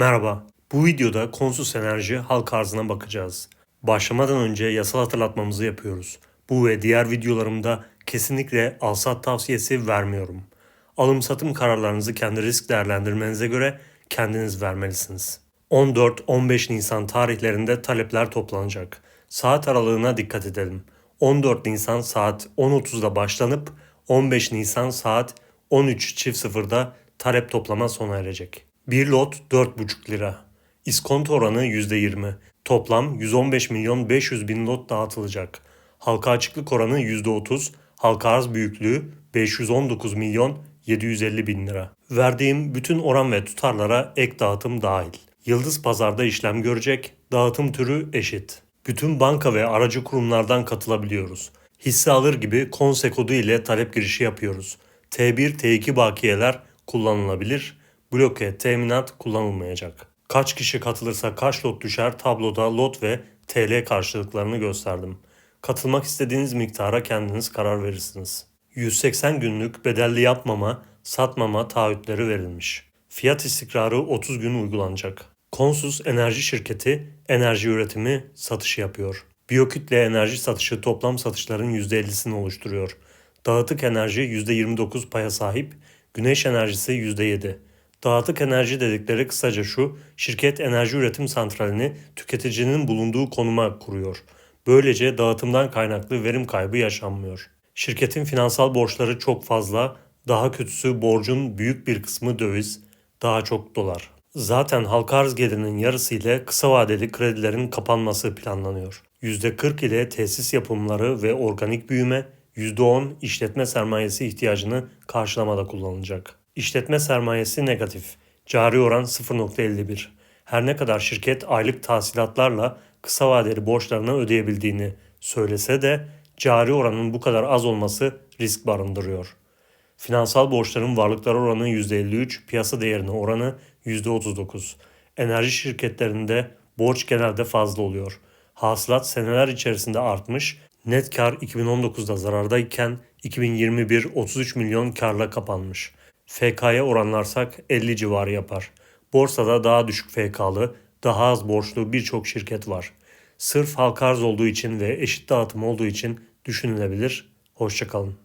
Merhaba. Bu videoda Konsus Enerji halk arzına bakacağız. Başlamadan önce yasal hatırlatmamızı yapıyoruz. Bu ve diğer videolarımda kesinlikle alsat tavsiyesi vermiyorum. Alım satım kararlarınızı kendi risk değerlendirmenize göre kendiniz vermelisiniz. 14-15 Nisan tarihlerinde talepler toplanacak. Saat aralığına dikkat edelim. 14 Nisan saat 10.30'da başlanıp 15 Nisan saat 13.00'da talep toplama sona erecek. Bir lot 4,5 lira. İskonto oranı %20. Toplam 115 milyon 500 bin lot dağıtılacak. Halka açıklık oranı %30. Halka arz büyüklüğü 519 milyon 750 bin lira. Verdiğim bütün oran ve tutarlara ek dağıtım dahil. Yıldız Pazar'da işlem görecek, dağıtım türü eşit. Bütün banka ve aracı kurumlardan katılabiliyoruz. Hisse alır gibi konse kodu ile talep girişi yapıyoruz. T1, T2 bakiyeler kullanılabilir. Bloke, teminat kullanılmayacak. Kaç kişi katılırsa kaç lot düşer tabloda lot ve TL karşılıklarını gösterdim. Katılmak istediğiniz miktara kendiniz karar verirsiniz. 180 günlük bedelli yapmama, satmama taahhütleri verilmiş. Fiyat istikrarı 30 gün uygulanacak. Konsus Enerji Şirketi enerji üretimi satışı yapıyor. Biyokütle enerji satışı toplam satışların %50'sini oluşturuyor. Dağıtık enerji %29 paya sahip, güneş enerjisi %7. Dağıtık enerji dedikleri kısaca şu, şirket enerji üretim santralini tüketicinin bulunduğu konuma kuruyor. Böylece dağıtımdan kaynaklı verim kaybı yaşanmıyor. Şirketin finansal borçları çok fazla, daha kötüsü borcun büyük bir kısmı döviz, daha çok dolar. Zaten halka arz gelirinin yarısı ile kısa vadeli kredilerin kapanması planlanıyor. %40 ile tesis yapımları ve organik büyüme, %10 işletme sermayesi ihtiyacını karşılamada kullanılacak. İşletme sermayesi negatif. Cari oran 0.51. Her ne kadar şirket aylık tahsilatlarla kısa vadeli borçlarını ödeyebildiğini söylese de cari oranın bu kadar az olması risk barındırıyor. Finansal borçların varlıklar oranı %53, piyasa değerine oranı %39. Enerji şirketlerinde borç genelde fazla oluyor. Hasılat seneler içerisinde artmış, net kar 2019'da zarardayken 2021 33 milyon karla kapanmış. FK'ya oranlarsak 50 civarı yapar. Borsada daha düşük FK'lı, daha az borçlu birçok şirket var. Sırf halka arz olduğu için ve eşit dağıtım olduğu için düşünülebilir. Hoşçakalın.